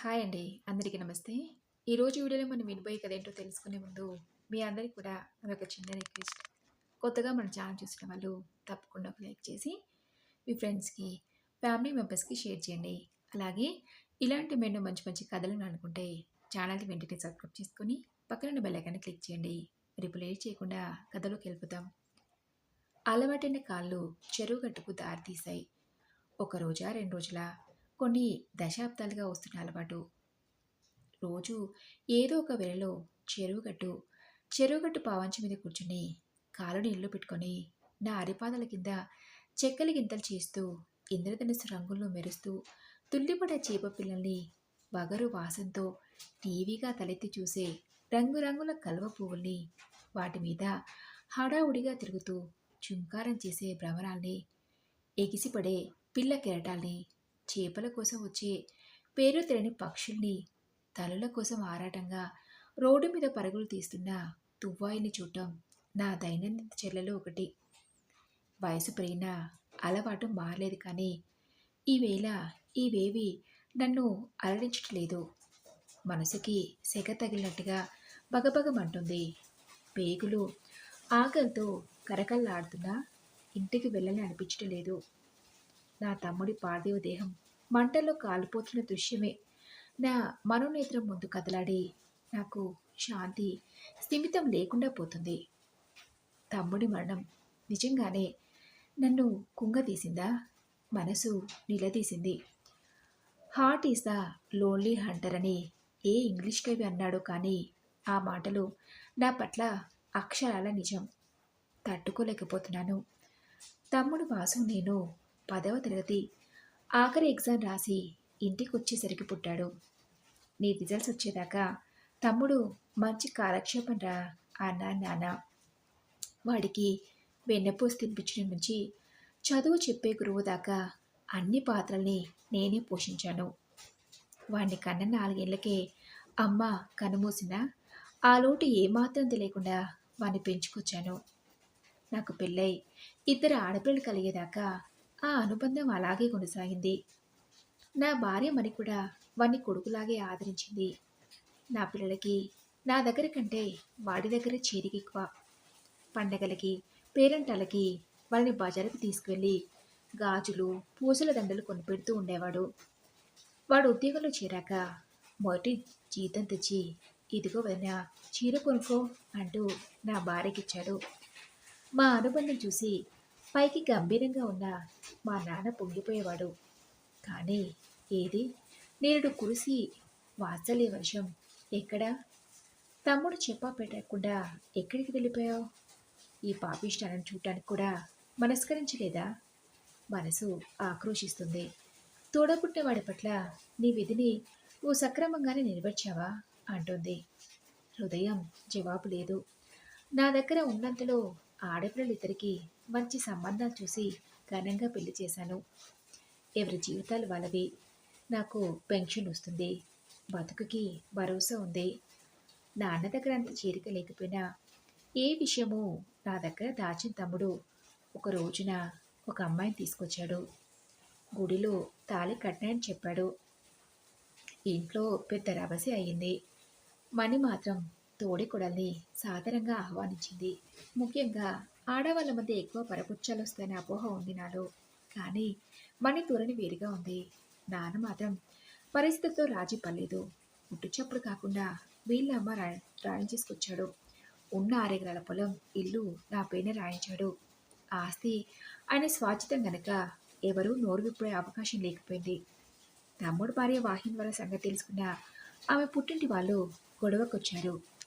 Hi అండి. అందరికీ నమస్తే. ఈరోజు వీడియోలో మనం వినిపోయే కథ ఏంటో తెలుసుకునే ముందు, మీ అందరికీ కూడా ఒక చిన్న రిక్వెస్ట్. కొత్తగా మన ఛానల్ చూసిన వాళ్ళు తప్పకుండా ఒక లైక్ చేసి, మీ ఫ్రెండ్స్‌కి, ఫ్యామిలీ మెంబర్స్‌కి షేర్ చేయండి. అలాగే ఇలాంటి మరెన్నో మంచి మంచి కథలను అనుకుంటే ఛానల్‌ని వెంటనే సబ్స్క్రైబ్ చేసుకొని, పక్కన బెల్ ఐకాన్‌ని క్లిక్ చేయండి. మరి చేయకుండా కథలోకి వెళ్ళిపోతాం అలవాటైన కాళ్ళు చెరువు గట్టుకు దారితీశాయి. ఒక రోజా, రెండు రోజులా కొన్ని దశాబ్దాలుగా వస్తున్న అలవాటు. రోజు ఏదో ఒక వేళలో చెరువుగట్టు, చెరువుగట్టు పావంచి మీద కూర్చుని, కాలు నీళ్ళు పెట్టుకొని, నా అరిపాదల కింద చెక్కలు గింతలు చేస్తూ, ఇంద్రధనుసు రంగుల్లో మెరుస్తూ, తుల్లిపడే చేప పిల్లల్ని వగరు వాసంతో టీవీగా తలెత్తి చూసే రంగురంగుల కలువ పువ్వుల్ని, వాటి మీద హడావుడిగా తిరుగుతూ చుంకారం చేసే భ్రమరాల్ని, ఎగిసిపడే పిల్ల కెరటాల్ని, చేపల కోసం వచ్చే పేరు తెలియని పక్షుల్ని, తలల కోసం ఆరాటంగా రోడ్డు మీద పరుగులు తీస్తున్న తువ్వాయిని చూడటం నా దైనందిన చర్యలో ఒకటి. వయసు పెరిగినా అలవాటు మారలేదు కానీ, ఈవేళ ఈవేవి నన్ను అలరించట్లేదు. మనసుకి సెగ తగిలినట్టుగా బగబగమంటుంది పేగులు ఆకలితో కరకల్లాడుతున్నా ఇంటికి వెళ్ళాలని అనిపించటం లేదు. నా తమ్ముడి పార్థివ దేహం మంటల్లో కాలిపోతున్న దృశ్యమే నా మనోనేత్రం ముందు కదలాడి నాకు శాంతి, స్థిమితం లేకుండా పోతుంది. తమ్ముడి మరణం నిజంగానే నన్ను కుంగదీసిందా? మనసు నిలదీసింది. Heart is the lonely hunter అని ఏ ఇంగ్లీష్ కవి అన్నాడో కానీ, ఆ మాటలు నా పట్ల అక్షరాల నిజం. తట్టుకోలేకపోతున్నాను. తమ్ముడు వాసు నేను పదవ తరగతి ఆఖరి ఎగ్జామ్ రాసి ఇంటికొచ్చేసరికి పుట్టాడు. నీ రిజల్ట్స్ వచ్చేదాకా తమ్ముడు మంచి కాలక్షేపం రా అన్నా నాన్న. వాడికి వెన్నపూస తినిపించడం నుంచి చదువు చెప్పే గురువు దాకా అన్ని పాత్రల్ని నేనే పోషించాను. వాడిని కన్న నాలుగేళ్ళకే అమ్మ కన్నుమూసినా ఆ లోటు ఏమాత్రం తెలియకుండా వాడిని పెంచుకొచ్చాను. నాకు పెళ్ళై ఇద్దరు ఆడపిల్లలు కలిగేదాకా ఆ అనుబంధం అలాగే కొనసాగింది. నా భార్య మరి కూడా వాణ్ణి కొడుకులాగే ఆదరించింది. నా పిల్లలకి నా దగ్గర కంటే వాడి దగ్గర చేరికెక్కువ. పండగలకి, పేరంటాలకి వాళ్ళని బజారుకి తీసుకువెళ్ళి గాజులు, పూసల దండలు కొనిపెడుతూ ఉండేవాడు. వాడు ఉద్యోగంలో చేరాక మొదటి జీతం తెచ్చి ఇదిగో వదినా చీర కొనుక్కో అంటూ నా భార్యకిచ్చాడు. మా అనుబంధం చూసి పైకి గంభీరంగా ఉన్న మా నాన్న పొంగిపోయేవాడు. కానీ ఏది నేరుడు కురిసి వాత్సల్య వర్షం ఎక్కడా? తమ్ముడు చెప్పా పెట్టకుండా ఎక్కడికి వెళ్ళిపోయావు? ఈ పాపిష్టాలను చూడటానికి కూడా మనస్కరించలేదా? మనసు ఆక్రోషిస్తుంది తోడబుట్టిన వాడి పట్ల నీ విధిని నువ్వు సక్రమంగానే నెరవేర్చావా? అంటుంది హృదయం జవాబు లేదు. నా దగ్గర ఉన్నంతలో ఆడపిల్లలిద్దరికీ మంచి సంబంధాలు చూసి ఘనంగా పెళ్ళి చేశాను. ఎవరి జీవితాలు వాళ్ళవి. నాకు పెన్షన్ వస్తుంది. బతుకుకి భరోసా ఉంది. నాన్న దగ్గర అంత చేరిక లేకపోయినా ఏ విషయమూ నా దగ్గర దాచిన తమ్ముడు ఒక రోజున ఒక అమ్మాయిని తీసుకొచ్చాడు. గుడిలో తాళి కట్టాయని చెప్పాడు. ఇంట్లో పెద్ద రభసి అయింది. మనీ మాత్రం తోడికొడల్ని సాదరంగా ఆహ్వానించింది. ముఖ్యంగా ఆడవాళ్ళ మధ్య ఎక్కువ పరపుచ్చాలు వస్తాయని అపోహ ఉంది నాలో. కానీ మణి ధోరణి వేరుగా ఉంది. నాన్న మాత్రం పరిస్థితులతో రాజీ పడలేదు. పుట్టుచప్పుడు కాకుండా వీళ్ళ అమ్మ రా రాయించేసుకొచ్చాడు. ఉన్న ఆరెకరాల పొలం, ఇల్లు నా పేరున రాయించాడు. ఆస్తి ఆయన స్వార్జితం గనక ఎవరూ నోరు విప్పే అవకాశం లేకపోయింది. తమ్ముడు భార్య వాహిని సంగతి తెలుసుకున్న ఆమె పుట్టింటి వాళ్ళు గొడవకొచ్చారు.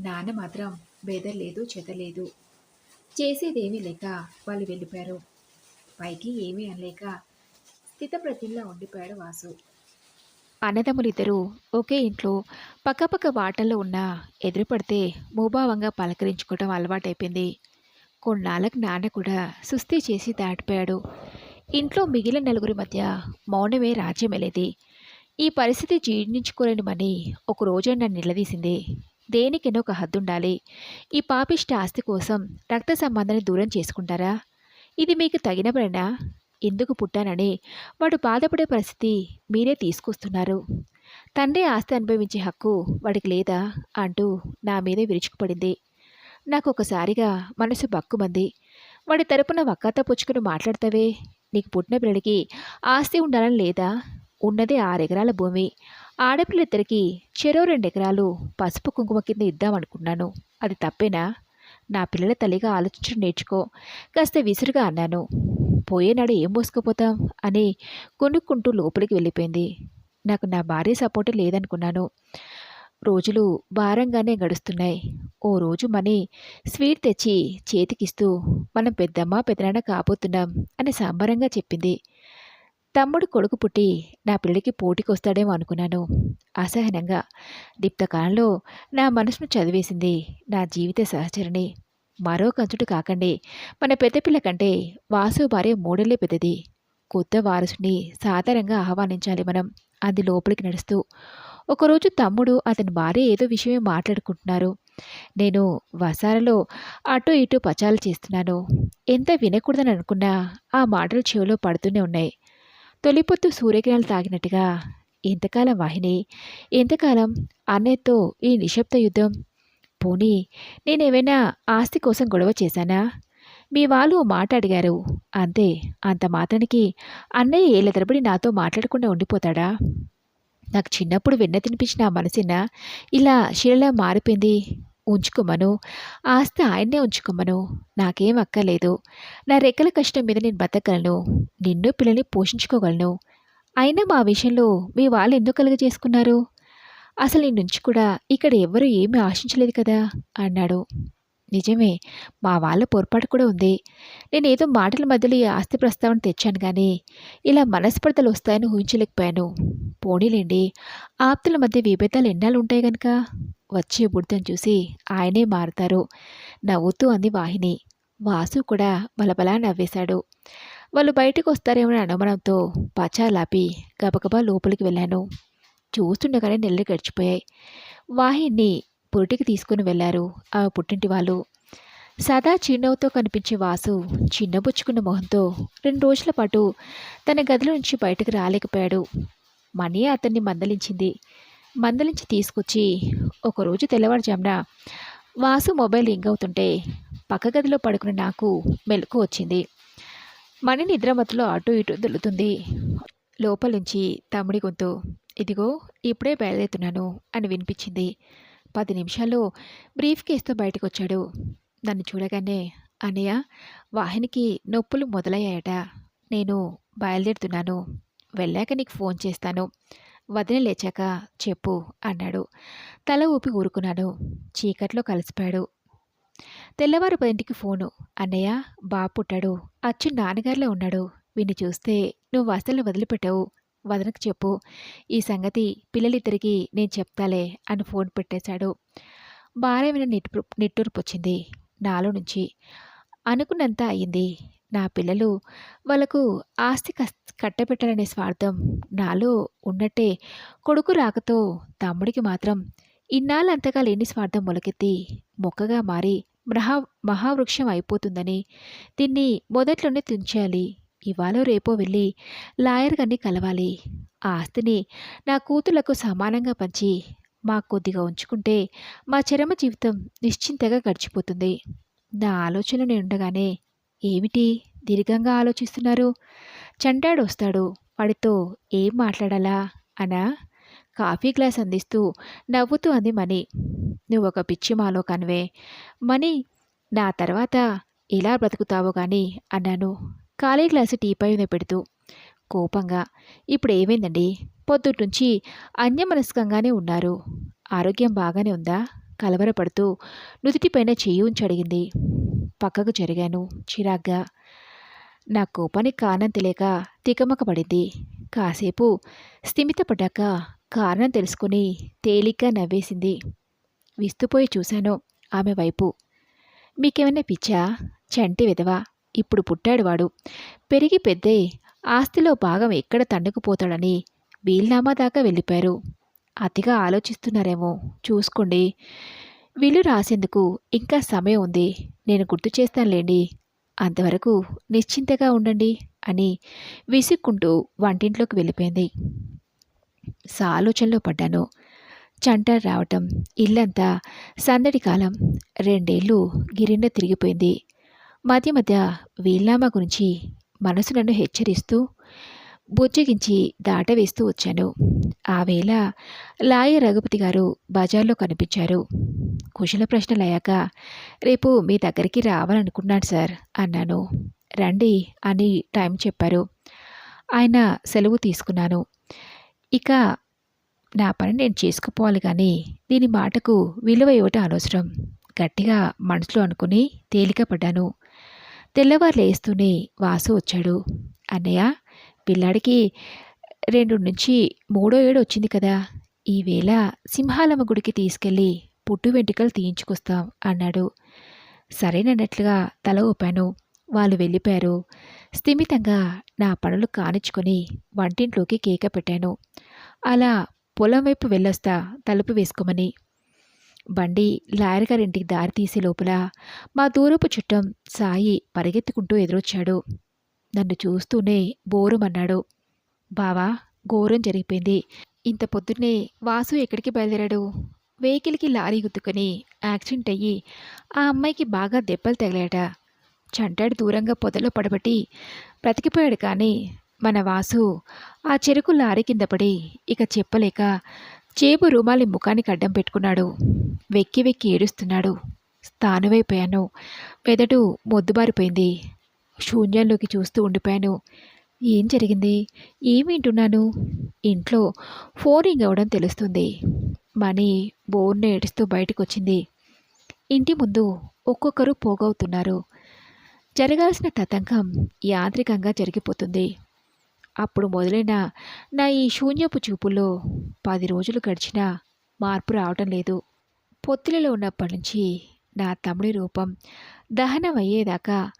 నాన్న మాత్రం బెదర్లేదు చెదలేదు చేసేదేమీ లేక వాళ్ళు వెళ్ళిపోయారు. పైకి ఏమీ అనలేక స్థితప్రజ్ఞుల్లా ఉండిపోయాడు వాసు. అన్నదమ్ములిద్దరూ ఒకే ఇంట్లో పక్కపక్క వాటల్లో ఉన్నా ఎదురుపడితే మూభావంగా పలకరించుకోవటం అలవాటైపోయింది. కొన్నాళ్ళకి నాన్న కూడా సుస్థి చేసి దాటిపోయాడు. ఇంట్లో మిగిలిన నలుగురి మధ్య మౌనమే రాజ్యమేలేది. ఈ పరిస్థితి జీర్ణించుకోలేని ఒక రోజు నన్ను నిలదీసింది. దేనికైనా ఒక హద్దుండాలి. ఈ పాపిష్ట ఆస్తి కోసం రక్త సంబంధాన్ని దూరం చేసుకుంటారా? ఇది మీకు తగిన పనేనా? ఎందుకు పుట్టానని వాడు బాధపడే పరిస్థితి మీరే తీసుకొస్తున్నారు తండ్రి ఆస్తి అనుభవించే హక్కు వాడికి లేదా అంటూ నా మీదే విరుచుకుపడింది నాకు ఒకసారిగా మనసు బక్కుమంది వాడి తరపున వక్కత పుచ్చుకుని మాట్లాడతావే నీకు పుట్టిన పిల్లడికి ఆస్తి ఉండాలని లేదా ఉన్నదే ఆరెకరాల భూమి ఆడపిల్లిద్దరికి చెరో రెండెకరాలు పసుపు కుంకుమ కింద ఇద్దామనుకున్నాను. అది తప్పేనా? నా పిల్లల తల్లిగా ఆలోచించడం నేర్చుకో. కాస్త విసురుగా అన్నాను. పోయేనాడు ఏం మోసుకుపోతాం? అని కొనుక్కుంటూ లోపలికి వెళ్ళిపోయింది. నాకు నా భార్య సపోర్ట్ లేదనుకున్నాను. రోజులు భారంగానే గడుస్తున్నాయి. ఓ రోజు మనీ స్వీట్ తెచ్చి చేతికిస్తూ మనం పెద్దమ్మ పెద్దనాన్న కాబోతున్నాం అని సంబరంగా చెప్పింది. తమ్ముడు కొడుకు పుట్టి నా పిల్లడికి పోటీకి వస్తాడేమో అనుకున్నాను. అసహనంగా. దీప్తకాలంలో నా మనసును చదివేసింది నా జీవిత సహచరిణి. మరో కంచుడు కాకండి. మన పెద్దపిల్ల కంటే వాసు భార్య మూడేళ్ళే పెద్దది. కొత్త వారసుని సాధారణంగా ఆహ్వానించాలి మనం. అంది లోపలికి నడుస్తూ. ఒకరోజు తమ్ముడు అతని భార్య ఏదో విషయమే మాట్లాడుకుంటున్నారు. నేను వసారలో అటు ఇటు పచాలు చేస్తున్నాను. ఎంత వినకూడదని అనుకున్నా ఆ మాటలు చెవిలో పడుతూనే ఉన్నాయి. తొలిపొత్తు సూర్యకిరణాలు తాగినట్టుగా ఎంతకాలం వాహిని ఎంతకాలం అన్నయ్యతో ఈ నిశ్శబ్ద యుద్ధం. పోనీ నేనేమైనా ఆస్తి కోసం గొడవ చేశానా? మీ వాళ్ళు మాట అడిగారు. అంతే అంత మాత్రానికి అన్నయ్య ఏళ్ళ తరబడి నాతో మాట్లాడకుండా ఉండిపోతాడా? నాకు చిన్నప్పుడు వెన్న తినిపించిన ఆ ఇలా శిలలా మారిపోయింది. ఉంచుకోమను. ఆస్తి ఆయన్నే ఉంచుకోమను. నాకేం అక్కర్లేదు. నా రెక్కల కష్టం మీద నేను బతకగలను. నిన్ను పిల్లల్ని పోషించుకోగలను. అయినా మా విషయంలో మీ వాళ్ళు ఎందుకు కలుగ చేసుకున్నారు అసలు నీ నుంచి కూడా ఇక్కడ ఎవ్వరూ ఏమీ ఆశించలేదు కదా? అన్నాడు. నిజమే మా వాళ్ళ పొరపాటు కూడా ఉంది. నేనేదో మాటల మధ్యలో ఈ ఆస్తి ప్రస్తావన తెచ్చాను కానీ ఇలా మనస్పర్ధలు వస్తాయని ఊహించలేకపోయాను. పోనీలేండి ఆప్తుల మధ్య విభేదాలు ఎన్నాళ్ళు ఉంటాయి గనక? వచ్చే బుడతను చూసి ఆయనే మారుతారు. నవ్వుతూ అంది వాహిని. వాసు కూడా బలబలా నవ్వేశాడు. వాళ్ళు బయటకు వస్తారేమని అనుమానంతో పచాలాపి గబగబా లోపలికి వెళ్ళాను. చూస్తుండగానే నెలలు గడిచిపోయాయి. వాహిని పురిటికి తీసుకుని వెళ్ళారు ఆ పుట్టింటి వాళ్ళు. సదా చిరునవ్వుతో కనిపించే వాసు చిన్నబుచ్చుకున్న మొహంతో రెండు రోజుల పాటు తన గదిలో నుంచి బయటకు రాలేకపోయాడు. మనీ అతన్ని మందలించింది. మందలించి తీసుకొచ్చి ఒకరోజు తెల్లవారుజామున వాసు మొబైల్ రింగ్ అవుతుంటే పక్క గదిలో పడుకున్న నాకు మెలకు వచ్చింది. మణి నిద్రమత్తులో అటు ఇటు దొల్లుతుంది. లోపల నుంచి తమ్ముడి గొంతు ఇదిగో ఇప్పుడే బయలుదేరుతున్నాను అని వినిపించింది. పది నిమిషాల్లో బ్రీఫ్ కేసుతో బయటకు వచ్చాడు నన్ను చూడగానే అన్నయ్య వాహినికి నొప్పులు మొదలయ్యాయట. నేను బయలుదేరుతున్నాను. వెళ్ళాక నీకు ఫోన్ చేస్తాను వదిన లేచాక చెప్పు అన్నాడు. తల ఊపి ఊరుకున్నాను. చీకట్లో కలిసిపోయాడు. తెల్లవారు పదింటికి ఫోను. అన్నయ్య బాబు పుట్టాడు. అచ్చు నాన్నగారిలో ఉన్నాడు. వీణ్ణి చూస్తే నువ్వు అసలు వదిలిపెట్టవు. వదనకు చెప్పు. ఈ సంగతి పిల్లలిద్దరికీ నేను చెప్తాలే అని ఫోన్ పెట్టేశాడు. భార్య విన నిట్టు నిట్టూర్పొచ్చింది నాలో నుంచి. అనుకున్నంత అయ్యింది. నా పిల్లలు వాళ్ళకు ఆస్తి కట్టబెట్టాలనే స్వార్థం నాలో ఉన్నట్టే కొడుకు రాకతో తమ్ముడికి మాత్రం ఇన్నాళ్ళంతగా లేని స్వార్థం మొలకెత్తి మొక్కగా మారి మహా మహావృక్షం అయిపోతుందని దీన్ని మొదట్లోనే తుంచాలి. ఇవాళ రేపో వెళ్ళి లాయర్ గారిని కలవాలి. ఆ ఆస్తిని నా కూతుళ్ళకు సమానంగా పంచి మా కొద్దిగా ఉంచుకుంటే మా చరమ జీవితం నిశ్చింతగా గడిచిపోతుంది. నా ఆలోచనని ఉండగానే ఏమిటి దీర్ఘంగా ఆలోచిస్తున్నారు? చంటాడు వస్తాడు. వాడితో ఏం మాట్లాడాలా? అనా? కాఫీ గ్లాస్ అందిస్తూ నవ్వుతూ అంది మణి. నువ్వు ఒక పిచ్చి మాలో కన్వే మణి నా తర్వాత ఎలా బ్రతుకుతావో కానీ అన్నాను. ఖాళీ గ్లాసు టీపై మీద పెడుతూ. కోపంగా ఇప్పుడు ఏమైందండి పొద్దుట్నుంచి అన్యమనస్కంగానే ఉన్నారు. ఆరోగ్యం బాగానే ఉందా? కలవరపడుతూ నుదుటిపైన చెయ్యి ఉంచి అడిగింది. పక్కకు జరిగాను. చిరాగ్గా. నా కోపానికి కారణం తెలియక తికమక పడింది కాసేపు స్థిమితపడ్డాక కారణం తెలుసుకుని తేలిగ్గా నవ్వేసింది. విస్తుపోయి చూశాను ఆమె వైపు. మీకేమైనా పిచ్చా? చంటి విధవా? ఇప్పుడు పుట్టాడు వాడు పెరిగి పెద్దే ఆస్తిలో భాగం ఎక్కడ తండుకుపోతాడని వీల్నామా దాకా వెళ్ళిపోయారు. అతిగా ఆలోచిస్తున్నారేమో. చూసుకోండి. వీళ్ళు రాసేందుకు ఇంకా సమయం ఉంది. నేను గుర్తు చేస్తానులేండి. అంతవరకు నిశ్చింతగా ఉండండి అని విసుక్కుంటూ వంటింట్లోకి వెళ్ళిపోయింది. సాలోచనలో పడ్డాను. చంటారు రావటం ఇల్లంతా సందడి కాలం రెండేళ్ళు గిరిండ తిరిగిపోయింది. మధ్య మధ్య వీల్నామా గురించి మనసు నన్ను హెచ్చరిస్తూ బుజ్జగించి దాటవేస్తూ వచ్చాను. ఆ వేళ లాయ రఘుపతి గారు బజార్లో కనిపించారు. కుశల ప్రశ్నలు అయ్యాక రేపు మీ దగ్గరికి రావాలనుకున్నాను సార్ అన్నాను. రండి అని టైం చెప్పారు. ఆయన సెలవు తీసుకున్నాను. ఇక నా పని నేను చేసుకుపోవాలి కానీ దీని మాటకు విలువ ఇవ్వటం అనవసరం. గట్టిగా మనసులో అనుకుని తేలిక పడ్డాను తెల్లవారు లేస్తూనే వాసు వచ్చాడు. అన్నయ్య పిల్లాడికి రెండు నుంచి మూడో ఏడు వచ్చింది కదా. ఈవేళ సింహాలమ్మ గుడికి తీసుకెళ్ళి పుట్టు వెంట్రుకలు తీయించుకొస్తాం అన్నాడు. సరేనన్నట్లుగా తల ఊపాను. వాళ్ళు వెళ్ళిపోయారు. స్థిమితంగా నా పనులు కానిచ్చుకొని వంటింట్లోకి కేక పెట్టాను. అలా పొలం వైపు వెళ్ళొస్తా తలుపు వేసుకోమని. బండి లాయర్ గారింటికి దారి తీసే లోపల మా దూరపు చుట్టం సాయి పరిగెత్తుకుంటూ ఎదురొచ్చాడు. నన్ను చూస్తూనే బోరుమన్నాడు. బావా ఘోరం జరిగిపోయింది. ఇంత పొద్దున్నే వాసు ఎక్కడికి బయలుదేరాడు? వెహికల్కి లారీ గుద్దుకొని యాక్సిడెంట్ అయ్యి ఆ అమ్మాయికి బాగా దెబ్బలు తగిలాట చంటాడు దూరంగా పొదలో పడబట్టి బ్రతికిపోయాడు కానీ మన వాసు ఆ చెరుకు లారీ కింద పడి ఇక చెప్పలేక చేబు రూమాలి ముఖానికి అడ్డం పెట్టుకున్నాడు. వెక్కి వెక్కి ఏడుస్తున్నాడు. స్థానువైపోయాను మెదడు మొద్దుబారిపోయింది. శూన్యంలోకి చూస్తూ ఉండిపోయాను. ఏం జరిగింది? ఏం వింటున్నాను? ఇంట్లో ఫోన్ రింగ్ అవ్వడం తెలుస్తుంది. మనీ బోర్ను ఏడుస్తూ బయటకు వచ్చింది ఇంటి ముందు ఒక్కొక్కరు పోగవుతున్నారు. జరగాల్సిన తతంకం యాంత్రికంగా జరిగిపోతుంది. అప్పుడు మొదలైన నా ఈ శూన్యపు చూపుల్లో పది రోజులు గడిచినా మార్పు రావటం లేదు. పొత్తిలలో ఉన్నప్పటి నుంచి నా తమ్ముడి రూపం దహనం అయ్యేదాకా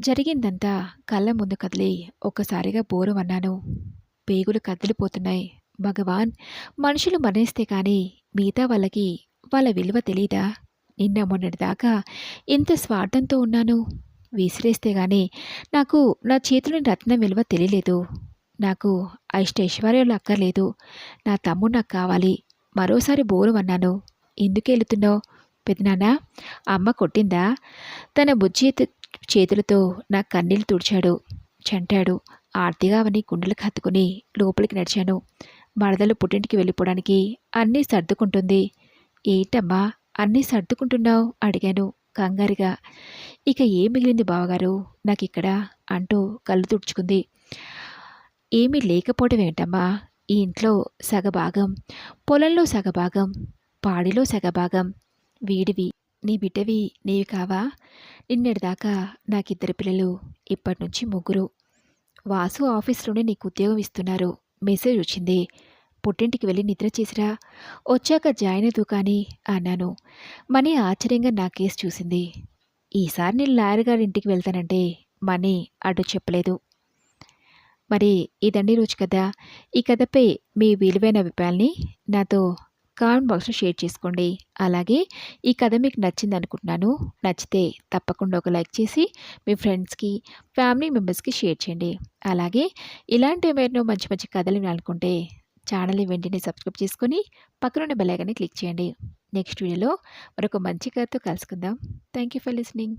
జరిగిందంతా కళ్ళ ముందు కదిలి ఒక్కసారిగా బోరు అన్నాను. పేగులు కదిలిపోతున్నాయి. భగవాన్ మనుషులు మరణిస్తే కానీ మిగతా వాళ్ళకి వాళ్ళ విలువ తెలీదా? నిన్న మొన్నటిదాకా ఎంత స్వార్థంతో ఉన్నాను. విసిరేస్తే కానీ నాకు నా చేతిలోని రత్నం విలువ తెలియలేదు. నాకు అష్టైశ్వర్యాలు అక్కర్లేదు. నా తమ్ముడు నాకు కావాలి. మరోసారి బోరు అన్నాను. ఎందుకు వెళుతున్నావు పెద్దనాన్న అమ్మ కొట్టిందా? తన బుజ్జి చేతులతో నా కన్నీళ్ళు తుడిచాడు. చంటాడు. ఆర్తిగా అవని గుండెలకు హత్తుకుని లోపలికి నడిచాను. మరదలు పుట్టింటికి వెళ్ళిపోవడానికి అన్నీ సర్దుకుంటుంది. ఏంటమ్మా అన్నీ సర్దుకుంటున్నావు? అడిగాను కంగారుగా. ఇక ఏం మిగిలింది బావగారు? నాకు ఇక్కడ అంటూ కళ్ళు తుడుచుకుంది. ఏమీ లేకపోవడం ఏంటమ్మా? ఈ ఇంట్లో సగభాగం పొలంలో సగభాగం పాడిలో సగభాగం వీడివి నీ బిడ్డవి నీవి కావా? నిన్నటిదాకా నాకిద్దరు పిల్లలు ఇప్పటి నుంచి ముగ్గురు. వాసు ఆఫీస్లోనే నీకు ఉద్యోగం ఇస్తున్నారు. మెసేజ్ వచ్చింది. పుట్టింటికి వెళ్ళి నిద్ర చేసిరా? వచ్చాక జాయిన్ అవుతూ కానీ అన్నాను. మనీ ఆశ్చర్యంగా నా కేసు చూసింది. ఈసారి నేను లాయర్ గారి ఇంటికి వెళ్తానంటే మనీ అడ్డు చెప్పలేదు. మరి ఇదండి రోజు కదా ఈ కథపై మీ విలువైన అభిప్రాయాల్ని నాతో కామెంట్ బాక్స్లో షేర్ చేసుకోండి. అలాగే ఈ కథ మీకు నచ్చింది అనుకుంటున్నాను నచ్చితే తప్పకుండా ఒక లైక్ చేసి మీ ఫ్రెండ్స్కి ఫ్యామిలీ మెంబర్స్కి షేర్ చేయండి. అలాగే ఇలాంటి ఏమైనా మంచి మంచి కథలు అనుకుంటే ఛానల్ని వెంటనే సబ్స్క్రైబ్ చేసుకొని పక్కనున్న బెల్లైకాన్ని క్లిక్ చేయండి. నెక్స్ట్ వీడియోలో మరొక మంచి కథతో కలుసుకుందాం. Thank you for listening.